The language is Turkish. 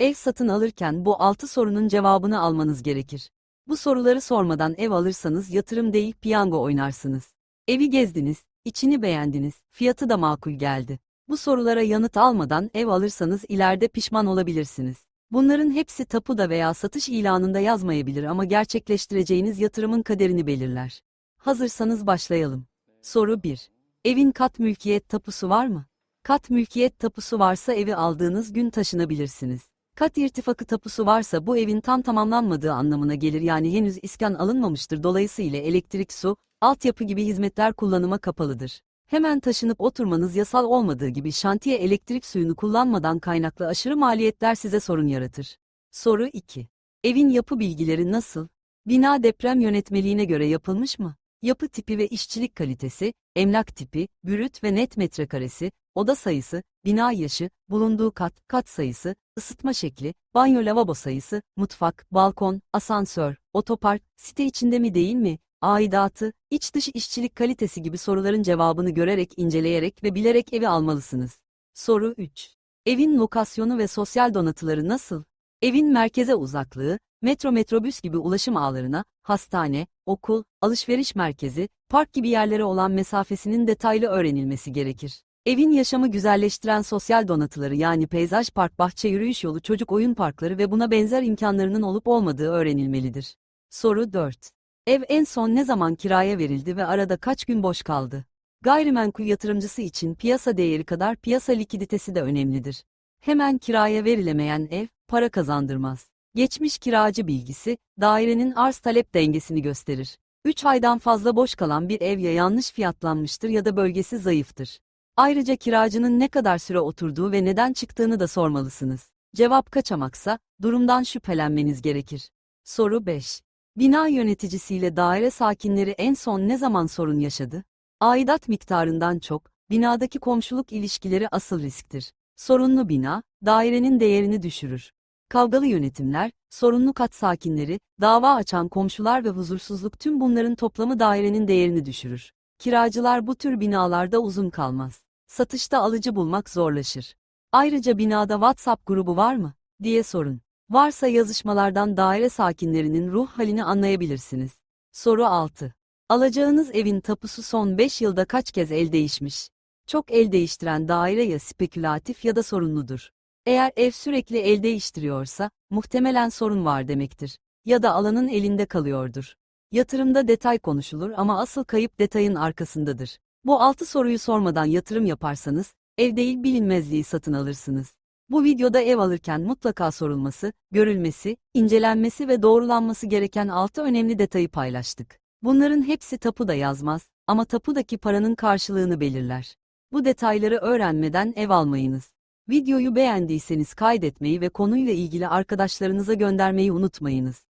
Ev satın alırken bu 6 sorunun cevabını almanız gerekir. Bu soruları sormadan ev alırsanız yatırım değil piyango oynarsınız. Evi gezdiniz, içini beğendiniz, fiyatı da makul geldi. Bu sorulara yanıt almadan ev alırsanız ileride pişman olabilirsiniz. Bunların hepsi tapuda veya satış ilanında yazmayabilir ama gerçekleştireceğiniz yatırımın kaderini belirler. Hazırsanız başlayalım. Soru 1. Evin kat mülkiyet tapusu var mı? Kat mülkiyet tapusu varsa evi aldığınız gün taşınabilirsiniz. Kat irtifakı tapusu varsa bu evin tam tamamlanmadığı anlamına gelir yani henüz iskan alınmamıştır dolayısıyla elektrik, su, altyapı gibi hizmetler kullanıma kapalıdır. Hemen taşınıp oturmanız yasal olmadığı gibi şantiye elektrik suyunu kullanmadan kaynaklı aşırı maliyetler size sorun yaratır. Soru 2. Evin yapı bilgileri nasıl? Bina deprem yönetmeliğine göre yapılmış mı? Yapı tipi ve işçilik kalitesi, emlak tipi, bürüt ve net metrekaresi, oda sayısı, bina yaşı, bulunduğu kat, kat sayısı, ısıtma şekli, banyo lavabo sayısı, mutfak, balkon, asansör, otopark, site içinde mi değil mi, aidatı, iç dış işçilik kalitesi gibi soruların cevabını görerek, inceleyerek ve bilerek evi almalısınız. Soru 3. Evin lokasyonu ve sosyal donatıları nasıl? Evin merkeze uzaklığı, metro metrobüs gibi ulaşım ağlarına, hastane, okul, alışveriş merkezi, park gibi yerlere olan mesafesinin detaylı öğrenilmesi gerekir. Evin yaşamı güzelleştiren sosyal donatıları yani peyzaj park, bahçe yürüyüş yolu, çocuk oyun parkları ve buna benzer imkanlarının olup olmadığı öğrenilmelidir. Soru 4. Ev en son ne zaman kiraya verildi ve arada kaç gün boş kaldı? Gayrimenkul yatırımcısı için piyasa değeri kadar piyasa likiditesi de önemlidir. Hemen kiraya verilemeyen ev, para kazandırmaz. Geçmiş kiracı bilgisi, dairenin arz-talep dengesini gösterir. 3 aydan fazla boş kalan bir ev ya yanlış fiyatlanmıştır ya da bölgesi zayıftır. Ayrıca kiracının ne kadar süre oturduğu ve neden çıktığını da sormalısınız. Cevap kaçamaksa, durumdan şüphelenmeniz gerekir. Soru 5. Bina yöneticisiyle daire sakinleri en son ne zaman sorun yaşadı? Aidat miktarından çok, binadaki komşuluk ilişkileri asıl risktir. Sorunlu bina, dairenin değerini düşürür. Kavgalı yönetimler, sorunlu kat sakinleri, dava açan komşular ve huzursuzluk tüm bunların toplamı dairenin değerini düşürür. Kiracılar bu tür binalarda uzun kalmaz. Satışta alıcı bulmak zorlaşır. Ayrıca binada WhatsApp grubu var mı? diye sorun. Varsa yazışmalardan daire sakinlerinin ruh halini anlayabilirsiniz. Soru 6. Alacağınız evin tapusu son 5 yılda kaç kez el değişmiş? Çok el değiştiren daire ya spekülatif ya da sorunludur. Eğer ev sürekli el değiştiriyorsa, muhtemelen sorun var demektir. Ya da alanın elinde kalıyordur. Yatırımda detay konuşulur ama asıl kayıp detayın arkasındadır. Bu 6 soruyu sormadan yatırım yaparsanız, ev değil bilinmezliği satın alırsınız. Bu videoda ev alırken mutlaka sorulması, görülmesi, incelenmesi ve doğrulanması gereken 6 önemli detayı paylaştık. Bunların hepsi tapuda yazmaz ama tapudaki paranın karşılığını belirler. Bu detayları öğrenmeden ev almayınız. Videoyu beğendiyseniz kaydetmeyi ve konuyla ilgili arkadaşlarınıza göndermeyi unutmayınız.